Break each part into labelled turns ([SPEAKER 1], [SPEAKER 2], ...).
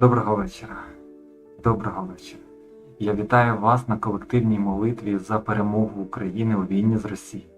[SPEAKER 1] Доброго вечора. Доброго вечора. Я вітаю вас на колективній молитві за перемогу України у війні з Росією.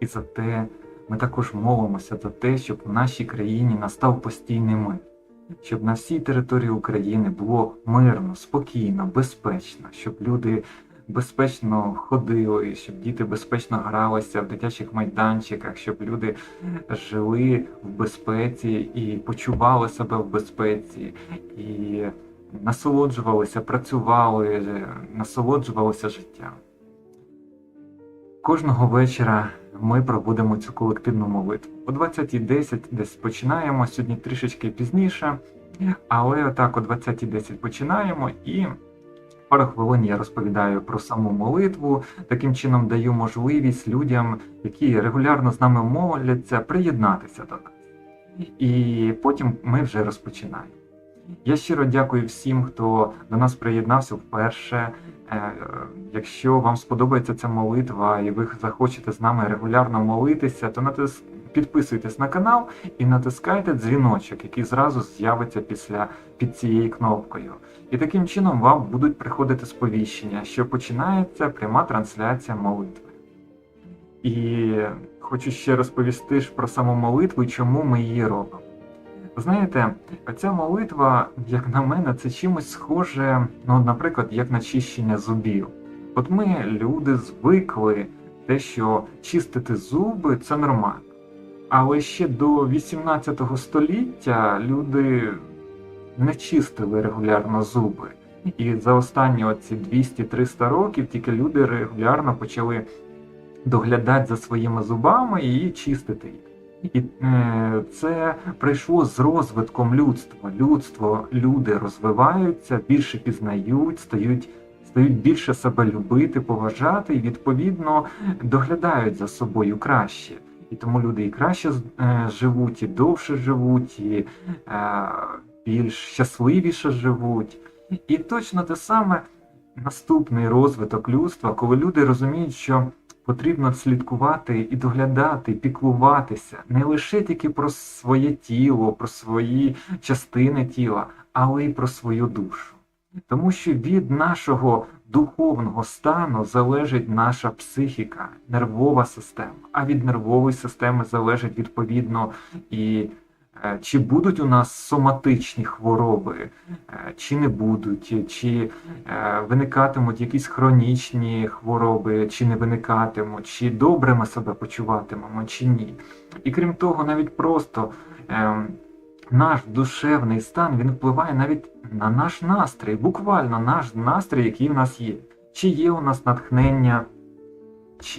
[SPEAKER 1] І за те, ми також молимося за те, щоб в нашій країні настав постійний мир, щоб на всій території України було мирно, спокійно, безпечно, щоб люди безпечно ходили, щоб діти безпечно гралися в дитячих майданчиках, щоб люди жили в безпеці і почували себе в безпеці, і насолоджувалися, працювали, насолоджувалися життям. Кожного вечора ми проводимо цю колективну молитву. О 20.10 десь починаємо, сьогодні трішечки пізніше, але отак о 20.10 починаємо і пару хвилин я розповідаю про саму молитву. Таким чином даю можливість людям, які регулярно з нами моляться, приєднатися до нас. І потім ми вже розпочинаємо. Я щиро дякую всім, хто до нас приєднався вперше. Е, Якщо вам сподобається ця молитва і ви захочете з нами регулярно молитися, то натис... підписуйтесь на канал і натискайте дзвіночок, який зразу з'явиться після під цією кнопкою. І таким чином вам будуть приходити сповіщення, що починається пряма трансляція молитви. І хочу ще розповісти ж про саму молитву і чому ми її робимо. Знаєте, ця молитва, як на мене, це чимось схоже, ну, наприклад, як на чищення зубів. От ми, люди, звикли те, що чистити зуби це нормально. Але ще до 18 століття люди не чистили регулярно зуби. І за останні оці 200-300 років тільки люди регулярно почали доглядати за своїми зубами і чистити їх. І е, це прийшло з розвитком людства. Людство, люди розвиваються, більше пізнають, стають, стають більше себе любити, поважати і відповідно доглядають за собою краще. І тому люди і краще е, живуть, і довше живуть, і е, більш щасливіше живуть. І точно те саме наступний розвиток людства, коли люди розуміють, що потрібно слідкувати і доглядати, і піклуватися не лише тільки про своє тіло, про свої частини тіла, але й про свою душу. Тому що від нашого духовного стану залежить наша психіка, нервова система, а від нервової системи залежить відповідно і е, чи будуть у нас соматичні хвороби, е, чи не будуть, чи е, виникатимуть якісь хронічні хвороби, чи не виникатимуть, чи добре ми себе почуватимемо, чи ні. І крім того, навіть просто ем, наш душевний стан він впливає навіть на наш настрій, буквально наш настрій, який в нас є. Чи є у нас натхнення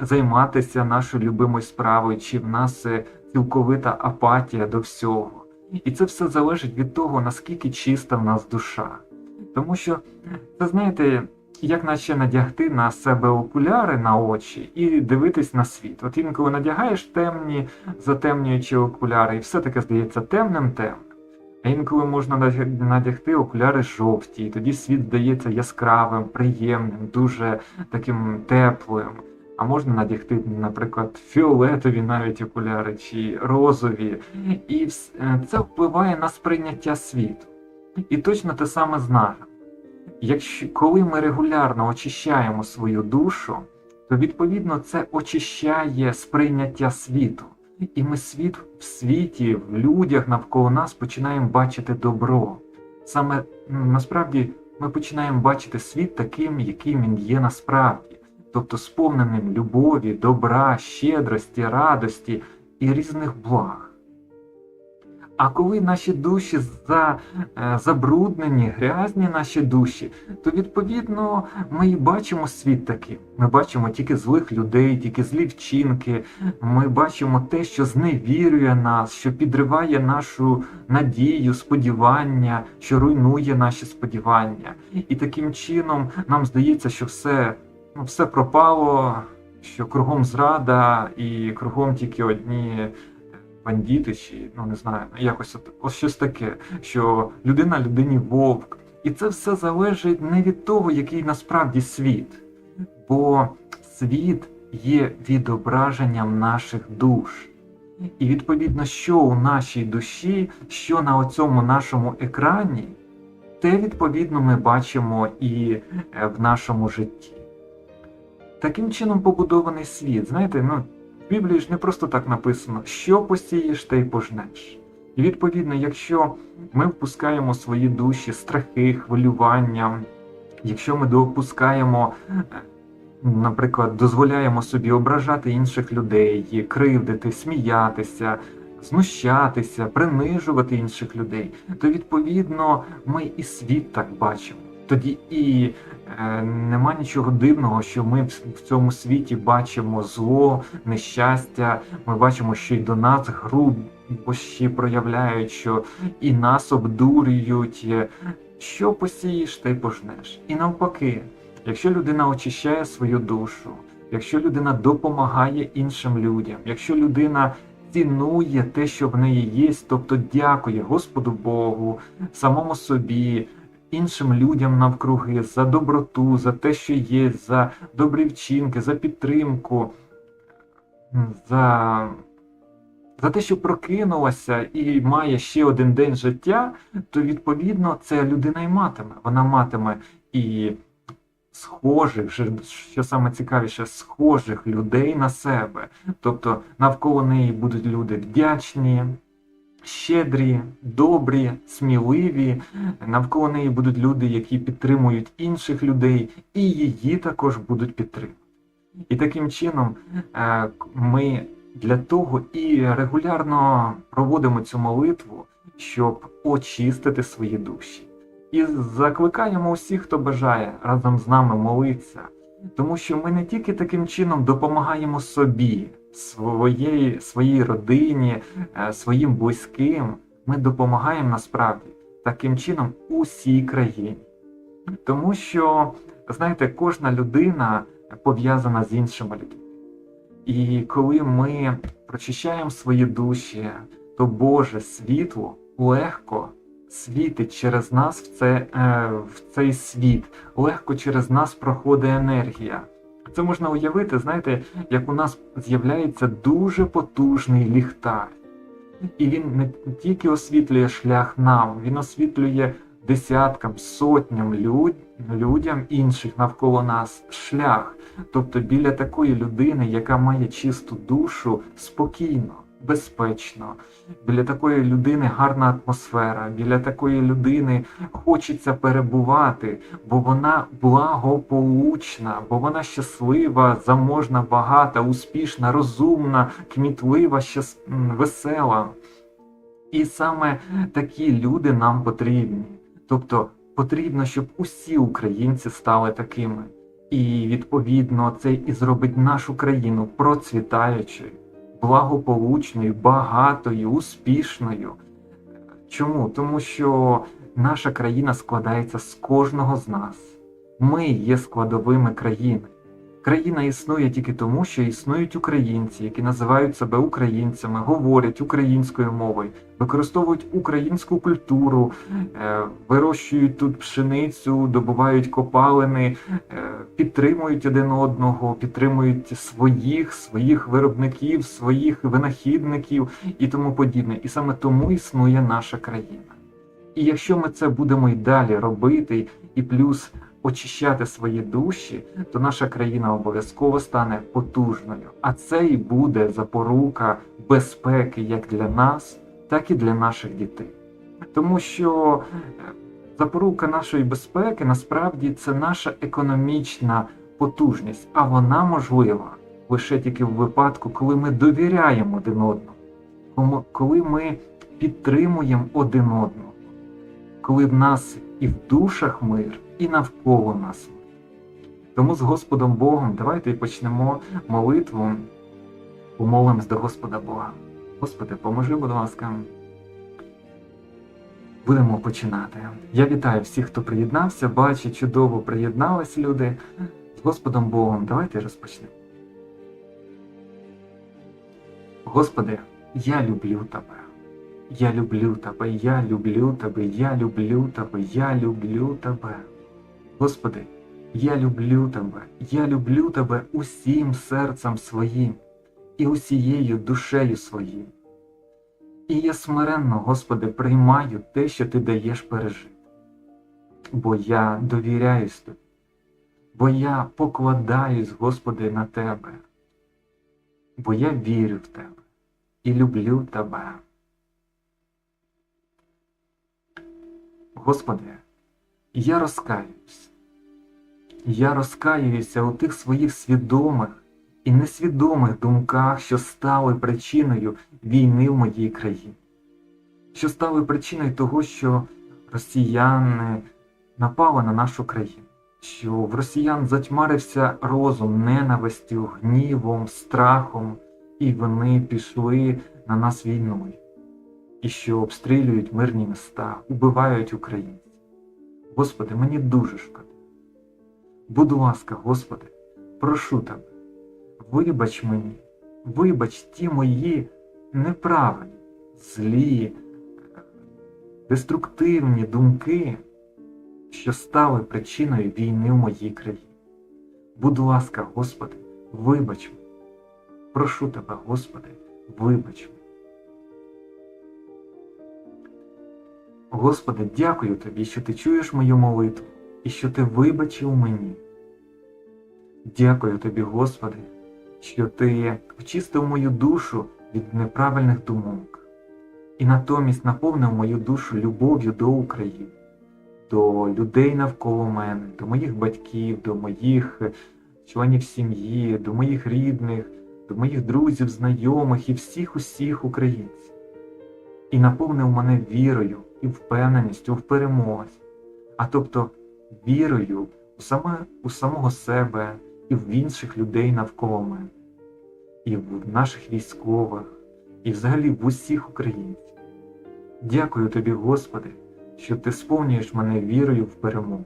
[SPEAKER 1] займатися нашою любимою справою, чи в нас е, цілковита апатія до всього. І це все залежить від того, наскільки чиста в нас душа. Тому що, це знаєте, як наче надягти на себе окуляри на очі і дивитись на світ. От інколи надягаєш темні, затемнюючі окуляри, і все таке здається темним темним. А інколи можна надягти окуляри жовті, і тоді світ здається яскравим, приємним, дуже таким теплим. А можна надягти, наприклад, фіолетові навіть окуляри чи розові. І це впливає на сприйняття світу. І точно те саме з нами. Якщо коли ми регулярно очищаємо свою душу, то відповідно це очищає сприйняття світу. І ми світ в світі, в людях навколо нас починаємо бачити добро. Саме насправді ми починаємо бачити світ таким, яким він є насправді, тобто сповненим любові, добра, щедрості, радості і різних благ. А коли наші душі за, е, забруднені, грязні наші душі, то відповідно ми і бачимо світ таким. Ми бачимо тільки злих людей, тільки злі вчинки. Ми бачимо те, що зневірює нас, що підриває нашу надію, сподівання, що руйнує наші сподівання. І таким чином нам здається, що все, ну, все пропало, що кругом зрада і кругом тільки одні бандити, чи ну не знаю, якось от, ось щось таке, що людина людині вовк. І це все залежить не від того, який насправді світ, бо світ є відображенням наших душ. І відповідно, що у нашій душі, що на оцьому нашому екрані, те, відповідно, ми бачимо і е, в нашому житті. Таким чином побудований світ. Знаєте, ну, в Біблії ж не просто так написано, що посієш, те й пожнеш. І відповідно, якщо ми впускаємо свої душі страхи, хвилювання, якщо ми допускаємо, е, наприклад, дозволяємо собі ображати інших людей, кривдити, сміятися, знущатися, принижувати інших людей, то відповідно ми і світ так бачимо. Тоді і нема нічого дивного, що ми в цьому світі бачимо зло, нещастя. Ми бачимо, що й до нас грубощі проявляють, що і нас обдурюють. Е, Що посієш, й пожнеш. І навпаки, якщо людина очищає свою душу, якщо людина допомагає іншим людям, якщо людина цінує те, що в неї є, тобто дякує Господу Богу, самому собі, іншим людям навкруги за доброту, за те, що є, за добрі вчинки, за підтримку, за, за те, що прокинулася і має ще один день життя, то відповідно це людина і матиме. Вона матиме і схожих, що- саме цікавіше, схожих людей на себе. Тобто навколо неї будуть люди вдячні, щедрі, добрі, сміливі. Навколо неї будуть люди, які підтримують інших людей, і її також будуть підтримувати. І таким чином е, ми для того і регулярно проводимо цю молитву, щоб очистити свої душі. І закликаємо усіх, хто бажає разом з нами молитися, тому що ми не тільки таким чином допомагаємо собі, своєї, своїй родині, е, своїм близьким, ми допомагаємо насправді таким чином усій країні. Тому що, знаєте, кожна людина пов'язана з іншими людьми. І коли ми прочищаємо свої душі, то Боже світло легко світить через нас в, це, е, в цей світ, легко через нас проходить енергія. Це можна уявити, знаєте, як у нас з'являється дуже потужний ліхтар. І він не тільки освітлює шлях нам, він освітлює десяткам, сотням люд, людям інших навколо нас шлях. Тобто біля такої людини, яка має чисту душу, спокійно, безпечно. Біля такої людини гарна атмосфера, біля такої людини хочеться перебувати, бо вона благополучна, бо вона щаслива, заможна, багата, успішна, розумна, кмітлива, щас... весела. І саме такі люди нам потрібні. Тобто потрібно, щоб усі українці стали такими. І відповідно це і зробить нашу країну процвітаючою, благополучною, багатою, успішною. Чому? Тому що наша країна складається з кожного з нас. Ми є складовими країни. Країна існує тільки тому, що існують українці, які називають себе українцями, говорять українською мовою, використовують українську культуру, е, вирощують тут пшеницю, добувають копалини, е, підтримують один одного, підтримують своїх, своїх виробників, своїх винахідників і тому подібне. І саме тому існує наша країна. І якщо ми це будемо й далі робити, і плюс очищати свої душі, то наша країна обов'язково стане потужною. А це і буде запорука безпеки як для нас, так і для наших дітей. Тому що е, запорука нашої безпеки насправді це наша економічна потужність, а вона можлива лише тільки в випадку, коли ми довіряємо один одному, коли ми підтримуємо один одного, коли в нас і в душах мир, і навколо нас. Тому з Господом Богом давайте почнемо молитву, помолимось до Господа Бога. Господи, поможи, будь ласка. Будемо починати. Я вітаю всіх, хто приєднався. Бачу, чудово приєднались люди. З Господом Богом, давайте розпочнемо. Господи, я люблю Тебе. Я люблю Тебе, я люблю Тебе, я люблю Тебе, я люблю Тебе. Господи, я люблю Тебе, я люблю Тебе усім серцем своїм і усією душею своїм. І я смиренно, Господи, приймаю те, що Ти даєш пережити. бо я довіряюсь тобі, бо я покладаюсь, Господи, на Тебе, бо я вірю в Тебе і люблю Тебе. Господи, я розкаюсь. Я розкаюся у тих своїх свідомих і несвідомих думках, що стали причиною війни в моїй країні, що стали причиною того, що росіяни напали на нашу країну, що в росіян затьмарився розум ненавистю, гнівом, страхом, і вони пішли на нас війною, і що обстрілюють мирні міста, убивають українців. Господи, мені дуже шкода. Будь ласка, Господи, прошу Тебе, вибач мені, вибач ті мої неправильні, злі, деструктивні думки, що стали причиною війни в моїй країні. Будь ласка, Господи, вибач мене. Прошу Тебе, Господи, вибач мене. Господи, дякую Тобі, що Ти чуєш мою молитву і що Ти вибачив мені. Дякую Тобі, Господи, що Ти очистив мою душу від неправильних думок і натомість наповнив мою душу любов'ю до України, до людей навколо мене, до моїх батьків, до моїх членів сім'ї, до моїх рідних, до моїх друзів, знайомих і всіх усіх українців. І наповнив мене вірою і впевненістю в перемозі, а тобто вірою у, саме, у самого себе і в інших людей навколо мене, і в наших військових, і взагалі в усіх українців. Дякую тобі, Господи, що ти сповнюєш мене вірою в перемогу.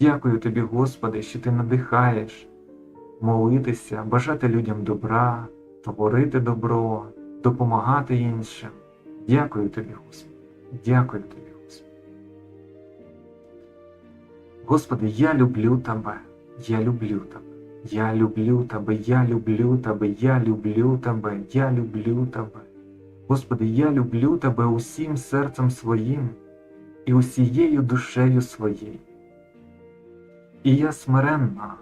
[SPEAKER 1] Дякую тобі, Господи, що ти надихаєш молитися, бажати людям добра, творити добро, допомагати іншим. Дякую тобі, Господи. Дякую тобі, Господи. Господи, я люблю Тебе, я люблю Тебе. Я люблю Тебе, я люблю Тебе, я люблю Тебе, я люблю Тебе. Господи, я люблю Тебе усім серцем своїм і усією душею своєю. І я смиренна.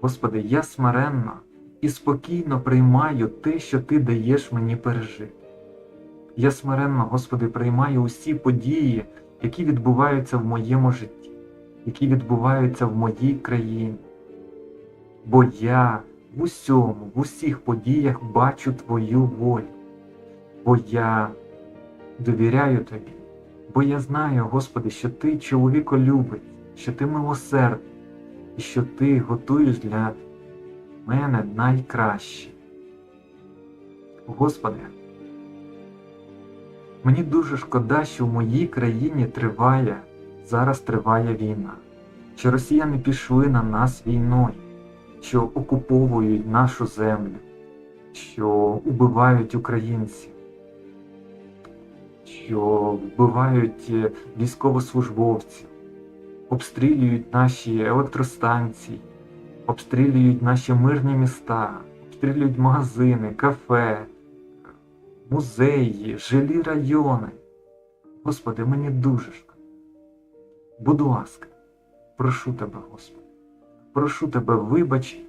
[SPEAKER 1] Господи, я смиренна і спокійно приймаю те, що Ти даєш мені пережити. Я смиренно, Господи, приймаю усі події, які відбуваються в моєму житті, які відбуваються в моїй країні. Бо я в усьому, в усіх подіях бачу Твою волю, бо я довіряю Тобі, бо я знаю, Господи, що Ти чоловіколюбець, що Ти милосердний, і що Ти готуєш для мене найкраще. Господи, мені дуже шкода, що в моїй країні триває, зараз триває війна, що росіяни пішли на нас війною, що окуповують нашу землю, що убивають українців, що вбивають військовослужбовців, обстрілюють наші електростанції, обстрілюють наші мирні міста, обстрілюють магазини, кафе, музеї, жилі райони. Господи, мені дуже шкода. Будь ласка, прошу тебе, Господи, прошу тебе, вибач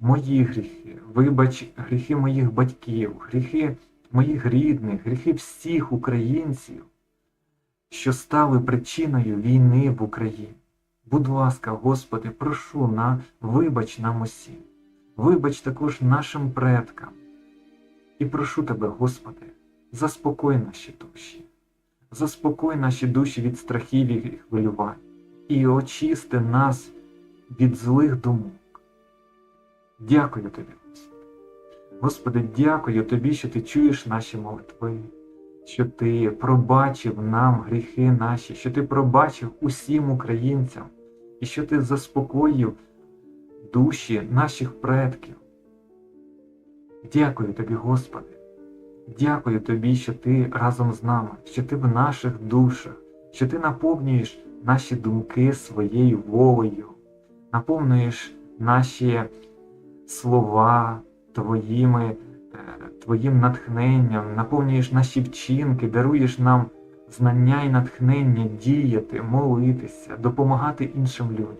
[SPEAKER 1] мої гріхи, вибач гріхи моїх батьків, гріхи моїх рідних, гріхи всіх українців, що стали причиною війни в Україні. Будь ласка, Господи, прошу на вибач нам усім, вибач також нашим предкам. І прошу Тебе, Господи, заспокой наші душі, заспокой наші душі від страхів і хвилювань, і очисти нас від злих думок. Дякую Тобі, Господи. Господи, дякую Тобі, що Ти чуєш наші молитви, що Ти пробачив нам гріхи наші, що Ти пробачив усім українцям, і що Ти заспокоїв душі наших предків. Дякую Тобі, Господи. Дякую Тобі, що Ти разом з нами, що Ти в наших душах, що Ти наповнюєш наші думки своєю волею, наповнюєш наші слова Твоїми, е, Твоїм натхненням, наповнюєш наші вчинки, даруєш нам знання і натхнення діяти, молитися, допомагати іншим людям.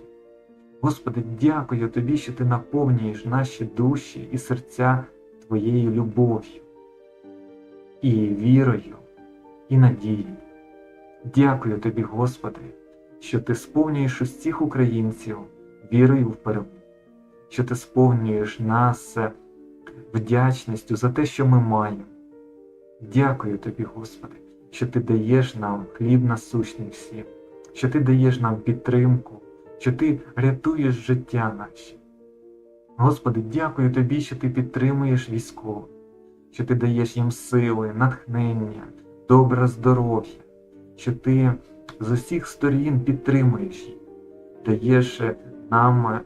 [SPEAKER 1] Господи, дякую Тобі, що Ти наповнюєш наші душі і серця Твоєю любов'ю, і вірою, і надією. Дякую Тобі, Господи, що Ти сповнюєш усіх українців вірою в перемогу, що Ти сповнюєш нас вдячністю за те, що ми маємо. Дякую Тобі, Господи, що Ти даєш нам хліб насущний всім, що Ти даєш нам підтримку, що Ти рятуєш життя наші. Господи, дякую Тобі, що Ти підтримуєш військових, що Ти даєш їм сили, натхнення, добре здоров'я, що Ти з усіх сторін підтримуєш їх, даєш нам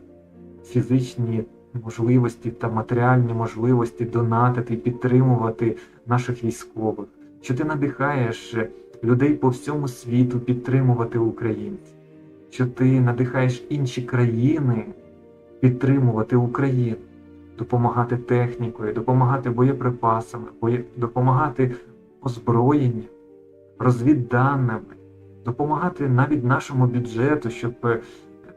[SPEAKER 1] фізичні можливості та матеріальні можливості донатити, підтримувати наших військових, що ти надихаєш людей по всьому світу підтримувати українців, що ти надихаєш інші країни підтримувати Україну, допомагати технікою, допомагати боєприпасами, допомагати озброєнням, розвідданими, допомагати навіть нашому бюджету, щоб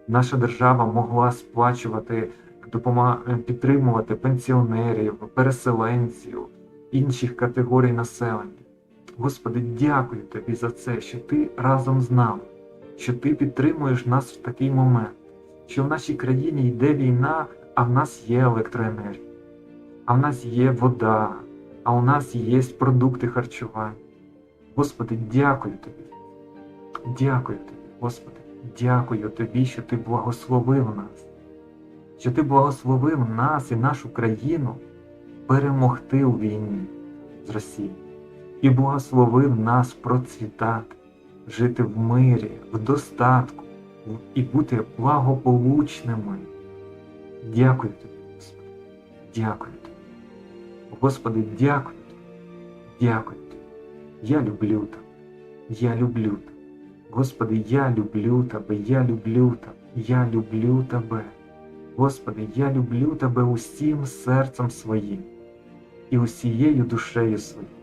[SPEAKER 1] наша держава могла сплачувати допомагати підтримувати пенсіонерів, переселенців, інших категорій населення. Господи, дякую Тобі за це, що Ти разом з нами, що Ти підтримуєш нас в такий момент, що в нашій країні йде війна, а в нас є електроенергія, а в нас є вода, а у нас є продукти харчування. Господи, дякую Тобі. Дякую Тобі, Господи, дякую Тобі, що Ти благословив нас що ти благословив нас і нашу країну перемогти у війні з Росією і благословив нас процвітати, жити в мирі, в достатку і бути благополучними. Дякую тобі, Господи, дякую тобі. Господи, дякую тобі, дякую тобі. Я люблю тебе, я люблю тебе. Господи, я люблю тебе, я люблю тебе, я люблю тебе. Господи, я люблю Тебе усім серцем своїм і усією душею своєю.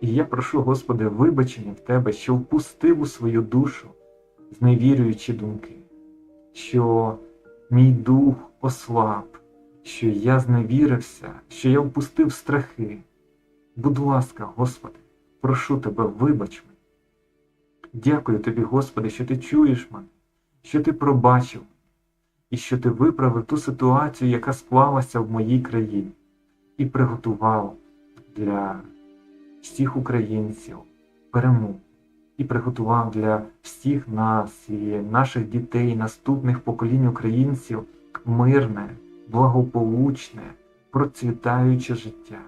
[SPEAKER 1] І я прошу, Господи, вибачення в Тебе, що впустив у свою душу зневірюючі думки, що мій дух ослаб, що я зневірився, що я впустив страхи. Будь ласка, Господи, прошу Тебе, вибач мене. Дякую Тобі, Господи, що Ти чуєш мене що ти пробачив, і що ти виправив ту ситуацію, яка склалася в моїй країні, і приготував для всіх українців перемогу, і приготував для всіх нас і наших дітей, наступних поколінь українців мирне, благополучне, процвітаюче життя.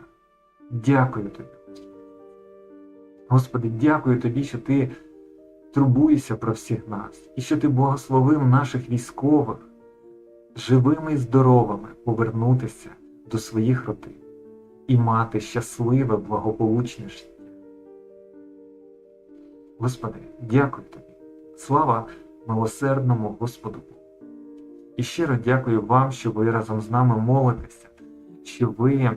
[SPEAKER 1] Дякую тобі. Господи, дякую тобі, що ти турбуєшся про всіх нас, і що ти благословив наших військових живими і здоровими повернутися до своїх родин і мати щасливе, благополучне життя. Господи, дякую Тобі. Слава милосердному Господу. І щиро дякую вам, що ви разом з нами молитеся, що ви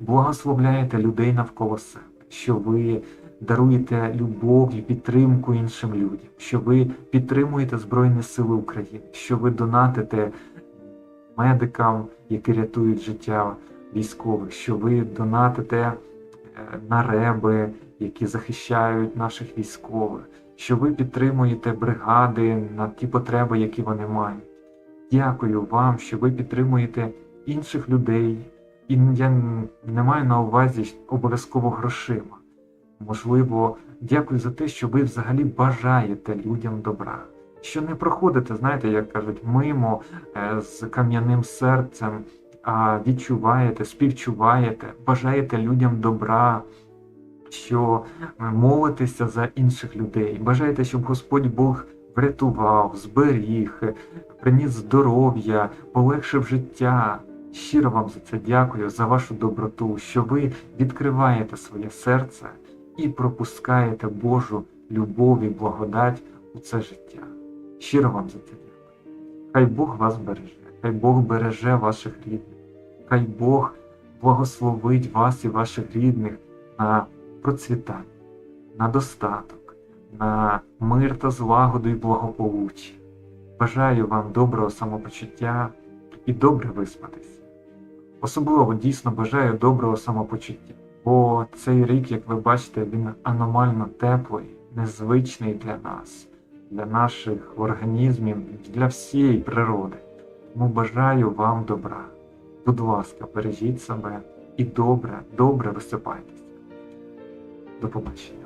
[SPEAKER 1] благословляєте людей навколо себе, що ви даруєте любов і підтримку іншим людям, що ви підтримуєте Збройні Сили України, що ви донатите медикам, які рятують життя військових, що ви донатите е, на реби, які захищають наших військових, що ви підтримуєте бригади на ті потреби, які вони мають. Дякую вам, що ви підтримуєте інших людей. І я не маю на увазі обов'язково грошима. Можливо, дякую за те, що ви взагалі бажаєте людям добра. Що не проходите, знаєте, як кажуть, мимо е, з кам'яним серцем, відчуваєте, співчуваєте, бажаєте людям добра, що молитеся за інших людей, бажаєте, щоб Господь Бог врятував, зберіг, приніс здоров'я, полегшив життя. Щиро вам за це дякую, за вашу доброту, що ви відкриваєте своє серце і пропускаєте Божу любов і благодать у це життя. Щиро вам за це дякую. Хай Бог вас береже, хай Бог береже ваших рідних, хай Бог благословить вас і ваших рідних на процвітання, на достаток, на мир та злагоду і благополуччя. Бажаю вам доброго самопочуття і добре виспатись. Особливо дійсно бажаю доброго самопочуття, бо цей рік, як ви бачите, він аномально теплий, незвичний для нас, для наших організмів, для всієї природи. Тому бажаю вам добра. Будь ласка, бережіть себе і добре, добре висипайтеся. До побачення.